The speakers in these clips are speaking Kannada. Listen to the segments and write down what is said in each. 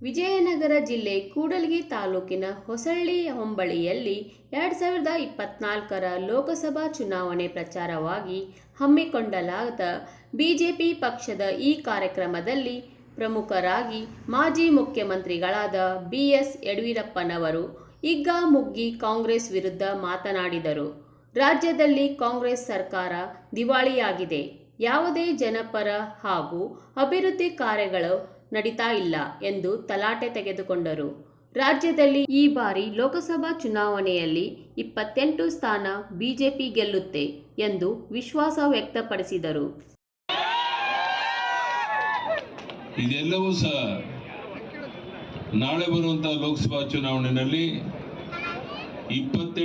ವಿಜಯನಗರ ಜಿಲ್ಲೆ ಕೂಡಲಗಿ ತಾಲೂಕಿನ ಹೊಸಳ್ಳಿ ಹೊಂಬಳಿಯಲ್ಲಿ ಎರಡು ಸಾವಿರದ ಇಪ್ಪತ್ನಾಲ್ಕರ ಲೋಕಸಭಾ ಚುನಾವಣೆ ಪ್ರಚಾರವಾಗಿ ಹಮ್ಮಿಕೊಂಡಲಾದ ಬಿಜೆಪಿ ಪಕ್ಷದ ಈ ಕಾರ್ಯಕ್ರಮದಲ್ಲಿ ಪ್ರಮುಖರಾಗಿ ಮಾಜಿ ಮುಖ್ಯಮಂತ್ರಿಗಳಾದ ಬಿ ಎಸ್ ಯಡಿಯೂರಪ್ಪನವರು ಹಿಗ್ಗಾಮುಗ್ಗಿ ಕಾಂಗ್ರೆಸ್ ವಿರುದ್ಧ ಮಾತನಾಡಿದರು. ರಾಜ್ಯದಲ್ಲಿ ಕಾಂಗ್ರೆಸ್ ಸರ್ಕಾರ ದಿವಾಳಿಯಾಗಿದೆ. ಯಾವುದೇ ಜನಪರ ಹಾಗೂ ಅಭಿವೃದ್ಧಿ ಕಾರ್ಯಗಳು ನಡೀತಾ ಇಲ್ಲ ಎಂದು ತಲಾಟೆ ತೆಗೆದುಕೊಂಡರು. ರಾಜ್ಯದಲ್ಲಿ ಈ ಬಾರಿ ಲೋಕಸಭಾ ಚುನಾವಣೆಯಲ್ಲಿ ಇಪ್ಪತ್ತೆಂಟು ಸ್ಥಾನ ಬಿಜೆಪಿ ಗೆಲ್ಲುತ್ತೆ ಎಂದು ವಿಶ್ವಾಸ ವ್ಯಕ್ತಪಡಿಸಿದರು. ಇದೆಲ್ಲವೂ ಸಹ ನಾಳೆ ಬರುವಂತಹ ಲೋಕಸಭಾ ಚುನಾವಣೆಯಲ್ಲಿ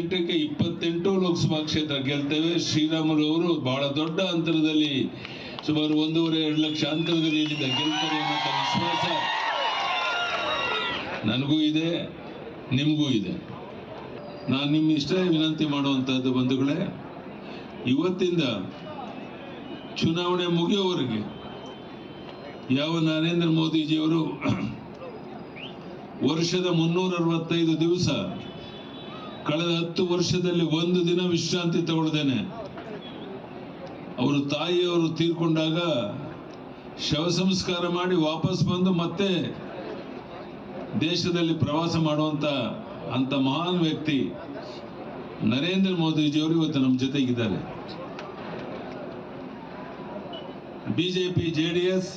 ಇಪ್ಪತ್ತೆಂಟಕ್ಕೆ ಇಪ್ಪತ್ತೆಂಟು ಲೋಕಸಭಾ ಕ್ಷೇತ್ರ ಗೆಲ್ತೇವೆ. ಶ್ರೀರಾಮುಲು ಅವರು ಬಹಳ ದೊಡ್ಡ ಅಂತರದಲ್ಲಿ ಸುಮಾರು ಒಂದೂವರೆ, ಎರಡು ಲಕ್ಷ ಅಂತರದಲ್ಲಿ ಇಲ್ಲಿಂದ ಗೆಲ್ತಾರೆ ಅನ್ನೋ ವಿಶ್ವಾಸ ನನಗೂ ಇದೆ, ನಿಮಗೂ ಇದೆ. ನಾನು ನಿಮ್ಮ ಇಷ್ಟ ವಿನಂತಿ ಮಾಡುವಂತಹದ್ದು ಬಂಧುಗಳೇ, ಇವತ್ತಿಂದ ಚುನಾವಣೆ ಮುಗಿಯೋವರೆಗೆ ಯಾವ ನರೇಂದ್ರ ಮೋದಿಜಿಯವರು ವರ್ಷದ ಮುನ್ನೂರ ಅರವತ್ತೈದು ದಿವಸ ಕಳೆದ ಹತ್ತು ವರ್ಷದಲ್ಲಿ ಒಂದು ದಿನ ವಿಶ್ರಾಂತಿ ತಗೊಳ್ದೇನೆ. ಅವರು ತಾಯಿಯವರು ತೀರ್ಕೊಂಡಾಗ ಶವ ಸಂಸ್ಕಾರ ಮಾಡಿ ವಾಪಸ್ ಬಂದು ಮತ್ತೆ ದೇಶದಲ್ಲಿ ಪ್ರವಾಸ ಮಾಡುವಂತ ಅಂತ ಮಹಾನ್ ವ್ಯಕ್ತಿ ನರೇಂದ್ರ ಮೋದಿಜಿಯವರು ಇವತ್ತು ನಮ್ಮ ಜೊತೆಗಿದ್ದಾರೆ. ಬಿಜೆಪಿ ಜೆ ಡಿ ಎಸ್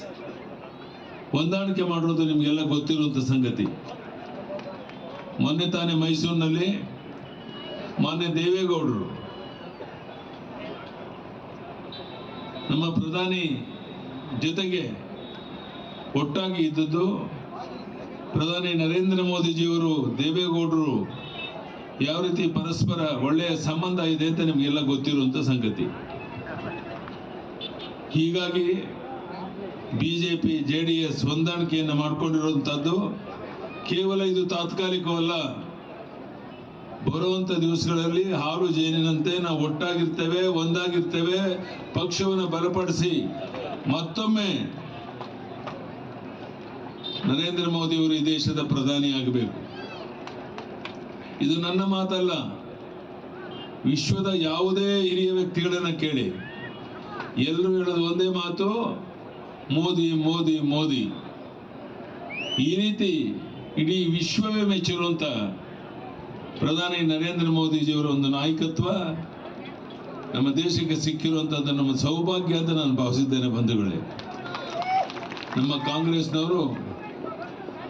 ಹೊಂದಾಣಿಕೆ ಮಾಡಿರೋದು ನಿಮಗೆಲ್ಲ ಗೊತ್ತಿರುವಂಥ ಸಂಗತಿ. ಮೊನ್ನೆ ತಾನೇ ಮೈಸೂರಿನಲ್ಲಿ ಮಾನ್ಯ ದೇವೇಗೌಡರು, ನಮ್ಮ ಪ್ರಧಾನಿ ಜೊತೆಗೆ ಒಟ್ಟಾಗಿ ಇದ್ದದ್ದು ಪ್ರಧಾನಿ ನರೇಂದ್ರ ಮೋದಿಜಿಯವರು, ದೇವೇಗೌಡರು ಯಾವ ರೀತಿ ಪರಸ್ಪರ ಒಳ್ಳೆಯ ಸಂಬಂಧ ಇದೆ ಅಂತ ನಿಮಗೆಲ್ಲ ಗೊತ್ತಿರುವಂಥ ಸಂಗತಿ. ಹೀಗಾಗಿ ಬಿಜೆಪಿ ಜೆ ಡಿ ಎಸ್ ಹೊಂದಾಣಿಕೆಯನ್ನು ಮಾಡಿಕೊಂಡಿರುವಂಥದ್ದು ಕೇವಲ ಇದು ತಾತ್ಕಾಲಿಕವಲ್ಲ. ಬರುವಂತ ದಿವಸಗಳಲ್ಲಿ ಹಾಲು ಜೇನಿನಂತೆ ನಾವು ಒಟ್ಟಾಗಿರ್ತೇವೆ, ಒಂದಾಗಿರ್ತೇವೆ. ಪಕ್ಷವನ್ನು ಬಲಪಡಿಸಿ ಮತ್ತೊಮ್ಮೆ ನರೇಂದ್ರ ಮೋದಿ ಅವರು ಈ ದೇಶದ ಪ್ರಧಾನಿ ಆಗಬೇಕು. ಇದು ನನ್ನ ಮಾತಲ್ಲ, ವಿಶ್ವದ ಯಾವುದೇ ಹಿರಿಯ ವ್ಯಕ್ತಿಗಳನ್ನ ಕೇಳಿ. ಎಲ್ಲರೂ ಹೇಳೋದು ಒಂದೇ ಮಾತು, ಮೋದಿ ಮೋದಿ ಮೋದಿ. ಈ ರೀತಿ ಇಡೀ ವಿಶ್ವವೇ ಮೆಚ್ಚಿರುವಂತ ಪ್ರಧಾನಿ ನರೇಂದ್ರ ಮೋದಿಜಿಯವರ ಒಂದು ನಾಯಕತ್ವ ನಮ್ಮ ದೇಶಕ್ಕೆ ಸಿಕ್ಕಿರುವಂಥದ್ದು ನಮ್ಮ ಸೌಭಾಗ್ಯ ಅಂತ ನಾನು ಭಾವಿಸಿದ್ದೇನೆ ಬಂಧುಗಳೇ. ನಮ್ಮ ಕಾಂಗ್ರೆಸ್ನವರು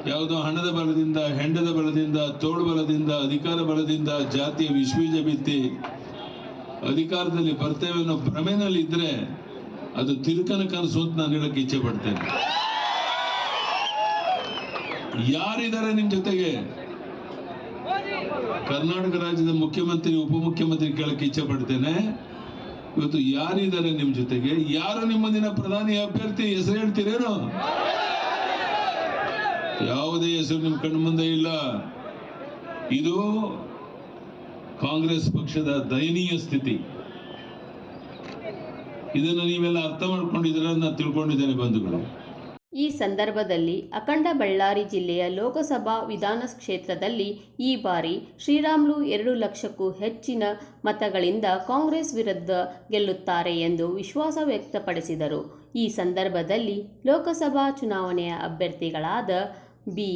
ಯಾವುದೋ ಹಣದ ಬಲದಿಂದ, ಹೆಂಡದ ಬಲದಿಂದ, ತೋಳು ಬಲದಿಂದ, ಅಧಿಕಾರ ಬಲದಿಂದ ಜಾತಿಯ ವಿಶ್ವೀಜ ಬಿತ್ತಿ ಅಧಿಕಾರದಲ್ಲಿ ಬರ್ತೇವೆ ಅನ್ನೋ ಭ್ರಮೆನಲ್ಲಿ ಇದ್ರೆ ಅದು ತಿರುಕನ ಕನಸು ಅಂತ ನಾನು ಹೇಳಕ್ಕೆ ಇಚ್ಛೆ ಪಡ್ತೇನೆ. ಯಾರಿದ್ದಾರೆ ನಿಮ್ಮ ಜೊತೆಗೆ? ಕರ್ನಾಟಕ ರಾಜ್ಯದ ಮುಖ್ಯಮಂತ್ರಿ, ಉಪಮುಖ್ಯಮಂತ್ರಿ ಕೇಳಕ್ಕೆ ಇಚ್ಛೆ ಪಡ್ತೇನೆ. ಇವತ್ತು ಯಾರಿದ್ದಾರೆ ನಿಮ್ ಜೊತೆಗೆ? ಯಾರು ನಿಮ್ಮ ದಿನ ಪ್ರಧಾನಿ ಅಭ್ಯರ್ಥಿ ಹೆಸರು ಹೇಳ್ತೀರೇನು? ಯಾವುದೇ ಹೆಸರು ನಿಮ್ ಕಣ್ಣು ಮುಂದೆ ಇಲ್ಲ. ಇದು ಕಾಂಗ್ರೆಸ್ ಪಕ್ಷದ ದಯನೀಯ ಸ್ಥಿತಿ. ಇದನ್ನು ನೀವೆಲ್ಲ ಅರ್ಥ ಮಾಡ್ಕೊಂಡಿದ್ದೀರ ನಾನು ತಿಳ್ಕೊಂಡಿದ್ದೇನೆ ಬಂಧುಗಳು. ಈ ಸಂದರ್ಭದಲ್ಲಿ ಅಖಂಡ ಬಳ್ಳಾರಿ ಜಿಲ್ಲೆಯ ಲೋಕಸಭಾ ವಿಧಾನ ಕ್ಷೇತ್ರದಲ್ಲಿ ಈ ಬಾರಿ ಶ್ರೀರಾಮ್ಲು ಎರಡು ಲಕ್ಷಕ್ಕೂ ಹೆಚ್ಚಿನ ಮತಗಳಿಂದ ಕಾಂಗ್ರೆಸ್ ವಿರುದ್ಧ ಗೆಲ್ಲುತ್ತಾರೆ ಎಂದು ವಿಶ್ವಾಸ ವ್ಯಕ್ತಪಡಿಸಿದರು. ಈ ಸಂದರ್ಭದಲ್ಲಿ ಲೋಕಸಭಾ ಚುನಾವಣೆಯ ಅಭ್ಯರ್ಥಿಗಳಾದ ಬಿ.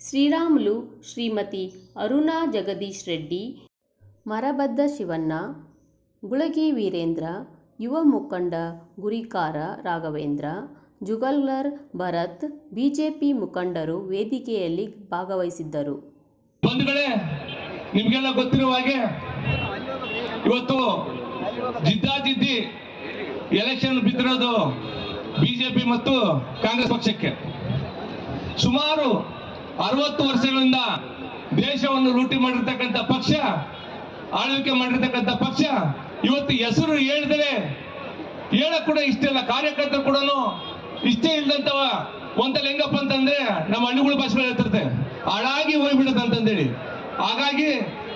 ಶ್ರೀರಾಮುಲು, ಶ್ರೀಮತಿ ಅರುಣಾ ಜಗದೀಶ್ ರೆಡ್ಡಿ ಮರಬದ್ದ ಶಿವಣ್ಣ, ಗುಳಗಿ ವೀರೇಂದ್ರ, ಯುವ ಮುಖಂಡ ಗುರಿಕಾರ ರಾಘವೇಂದ್ರ ಜುಗಲ್ಗರ್ ಭರತ್, ಬಿಜೆಪಿ ಮುಖಂಡರು ವೇದಿಕೆಯಲ್ಲಿ ಭಾಗವಹಿಸಿದ್ದರು. ಬಂಧುಗಳೇ, ನಿಮಗೆಲ್ಲ ಗೊತ್ತಿರುವ ಹಾಗೆ ಇವತ್ತು ಜಿದ್ದಾಜಿದ್ದಿ ಎಲೆಕ್ಷನ್ ಬಿದ್ದಿರೋದು ಬಿಜೆಪಿ ಮತ್ತು ಕಾಂಗ್ರೆಸ್ ಪಕ್ಷಕ್ಕೆ. ಸುಮಾರು ಅರವತ್ತು ವರ್ಷಗಳಿಂದ ದೇಶವನ್ನು ಲೂಟಿ ಮಾಡಿರ್ತಕ್ಕಂಥ ಪಕ್ಷ, ಆಳ್ವಿಕೆ ಮಾಡಿರ್ತಕ್ಕಂಥ ಪಕ್ಷ, ಇವತ್ತು ಹೆಸರು ಹೇಳಿದರೆ ಹೇಳಕ್ ಕೂಡ ಇಷ್ಟ ಇಲ್ಲ. ಕಾರ್ಯಕರ್ತರು ಕೂಡ ಇಷ್ಟೇ ಇಲ್ದಂತವ ಒಂದಲ್ಲಿ ಹೆಂಗಪ್ಪ ಅಂತಂದ್ರೆ ನಮ್ಮ ಹಳ್ಳಿಗಳ ಭಾಷೆ ಹೇಳ್ತಿರ್ತೆ. ಹಾಳಾಗಿ ಹೋಗ್ಬಿಡುತ್ತೆ ಅಂತಂದೇಳಿ. ಹಾಗಾಗಿ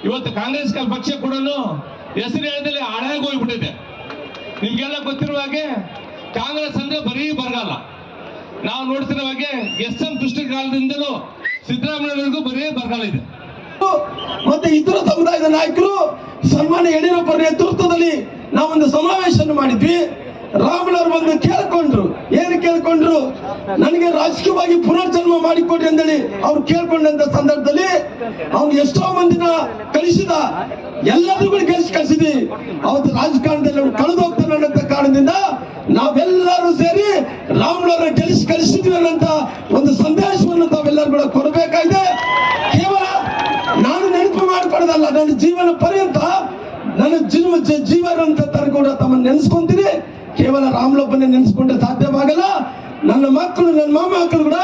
ಇವತ್ತು ಕಾಂಗ್ರೆಸ್ ಪಕ್ಷ ಕೂಡ ಹೆಸರು ಹೇಳಿದಲ್ಲಿ ಹಾಳಾಗಿ ಹೋಗ್ಬಿಟ್ಟಿದೆ. ನಿಮ್ಗೆಲ್ಲ ಗೊತ್ತಿರುವ ಹಾಗೆ ಕಾಂಗ್ರೆಸ್ ಅಂದ್ರೆ ಬರೀ ಬರಗಾಲ. ನಾವು ನೋಡ್ತಿರೋ ಹಾಗೆ ಎಸ್ ಎಂ ಕಾಲದಿಂದಲೂ ಸಿದ್ದರಾಮಯ್ಯವರೆಗೂ ಬರೀ ಬರಗಾಲ ಇದೆ. ಮತ್ತೆ ಇತರ ಸಮುದಾಯದ ನಾಯಕರು ಸನ್ಮಾನ್ಯ ಯಡಿಯೂರಪ್ಪ ನೇತೃತ್ವದಲ್ಲಿ ನಾವೊಂದು ಸಮಾವೇಶವನ್ನು ಮಾಡಿದ್ವಿ. ರಾಮನವರು ಬಂದು ಕೇಳ್ಕೊಂಡ್ರು. ಏನು ಕೇಳ್ಕೊಂಡ್ರು? ನನಗೆ ರಾಜಕೀಯವಾಗಿ ಪುನರ್ಜನ್ಮ ಮಾಡಿಕೊಡ್ರಿ ಅಂತೇಳಿ ಅವ್ರು ಕೇಳ್ಕೊಂಡಂತ ಸಂದರ್ಭದಲ್ಲಿ ಅವ್ನು ಎಷ್ಟೋ ಮಂದಿನ ಕಳಿಸಿದ. ಎಲ್ಲರಿಗೂ ಗೆಲ್ಸಿ ಕಳಿಸಿದಿ ಅವತ್ತು ರಾಜಕಾರಣದಲ್ಲಿ ಕಳೆದು ಹೋಗ್ತಾನೆ ಕಾರಣದಿಂದ ನಾವೆಲ್ಲರೂ ಸೇರಿ ರಾಮನವರ ಗೆಲ್ಲಿಸಿ ಕಳಿಸಿದ್ವಿ ಅನ್ನೋಂತ ಒಂದು ಸಂದೇಶವನ್ನು ತಾವೆಲ್ಲರೂ ಕೂಡ ಕೊಡಬೇಕಾಗಿದೆ. ಕೇವಲ ನಾನು ನೆನಪು ಮಾಡಿಕೊಳ್ಳೋದಲ್ಲ, ನನ್ನ ಜೀವನ ಪರ್ಯಂತ ನನ್ನ ಜೀವ ಜೀವನ ಅಂತ ಕೂಡ ತಮ್ಮನ್ನು ನೆನೆಸ್ಕೊಂತೀನಿ. ಕೇವಲ ರಾಮ್ಲೊಬ್ಬನೇ ನೆನೆಸ್ಕೊಂಡ್ರೆ ಸಾಧ್ಯವಾಗಲ್ಲ? ನನ್ನ ಮಕ್ಕಳು, ನನ್ನ ಮೊಮ್ಮಕ್ಕಳು ಕೂಡ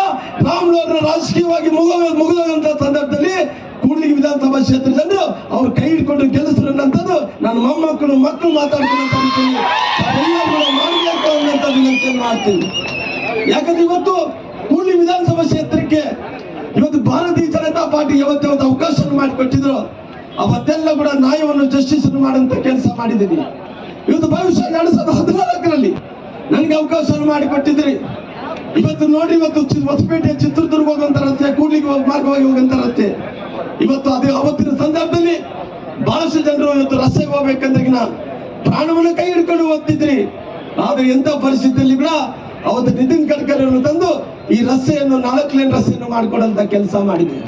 ರಾಮ್ಲವ್ರನ್ನ ರಾಜಕೀಯವಾಗಿ ಮುಗ ಮುಗಿದಂತ ಸಂದರ್ಭದಲ್ಲಿ ಕೂಡ್ಲಿಗಿ ವಿಧಾನಸಭಾ ಕ್ಷೇತ್ರ ಜನರು ಅವ್ರು ಕೈ ಹಿಡ್ಕೊಂಡು ಗೆಲ್ಲಿಸ್ರು ಅನ್ನೋಂಥದ್ದು ನನ್ನ ಮೊಮ್ಮಕ್ಕಳು ಮಕ್ಕಳು ಮಾತಾಡ್ಕೊಂಡು ಮಾಡ್ತೀನಿ. ಯಾಕಂದ್ರೆ ಇವತ್ತು ಕೂಡ್ಲಿ ವಿಧಾನಸಭಾ ಕ್ಷೇತ್ರಕ್ಕೆ ಇವತ್ತು ಭಾರತೀಯ ಜನತಾ ಪಾರ್ಟಿ ಯಾವತ್ತಿವತ್ತು ಅವಕಾಶವನ್ನು ಅವಕಾಶ ಮಾಡಿಕೊಟ್ಟಿದ್ರು, ಅವತ್ತೆಲ್ಲ ಕೂಡ ನ್ಯಾಯವನ್ನು ಜಸ್ಟಿಸ್ ಮಾಡುವಂತ ಕೆಲಸ ಮಾಡಿದ್ದೀನಿ. ಇವತ್ತು ಭವಿಷ್ಯ ನಡೆಸೋದು ಹದಿನಾಲ್ಕರಲ್ಲಿ. ನನಗೆ ಅವಕಾಶ ಮಾಡಿಕೊಟ್ಟಿದ್ರಿ ಇವತ್ತು ನೋಡಿ, ಇವತ್ತು ಹೊಸಪೇಟೆ ಚಿತ್ರದುರ್ಗ ಹೋಗುವಂತ ರಸ್ತೆ ಕೂಡ್ಲಿಗೆ ಮಾರ್ಗವಾಗಿ ಹೋಗುವಂತ ರಸ್ತೆ ಇವತ್ತು ಅದೇ ಅವತ್ತಿನ ಸಂದರ್ಭದಲ್ಲಿ ಬಹಳಷ್ಟು ಜನರು ಇವತ್ತು ರಸ್ತೆಗೆ ಹೋಗ್ಬೇಕಂದ್ರಿಗಿನ ಪ್ರಾಣವನ್ನು ಕೈ ಹಿಡ್ಕೊಂಡು ಹೋಗ್ತಿದ್ರಿ. ಆದ್ರೆ ಎಂತ ಪರಿಸ್ಥಿತಿಯಲ್ಲಿ ಕೂಡ ಅವತ್ತು ನಿತಿನ್ ಗಡ್ಕರಿಯನ್ನು ತಂದು ಈ ರಸ್ತೆಯನ್ನು ನಾಲ್ಕು ಲೇನ್ ರಸ್ತೆಯನ್ನು ಮಾಡಿಕೊಡಂತ ಕೆಲಸ ಮಾಡಿದ್ವಿ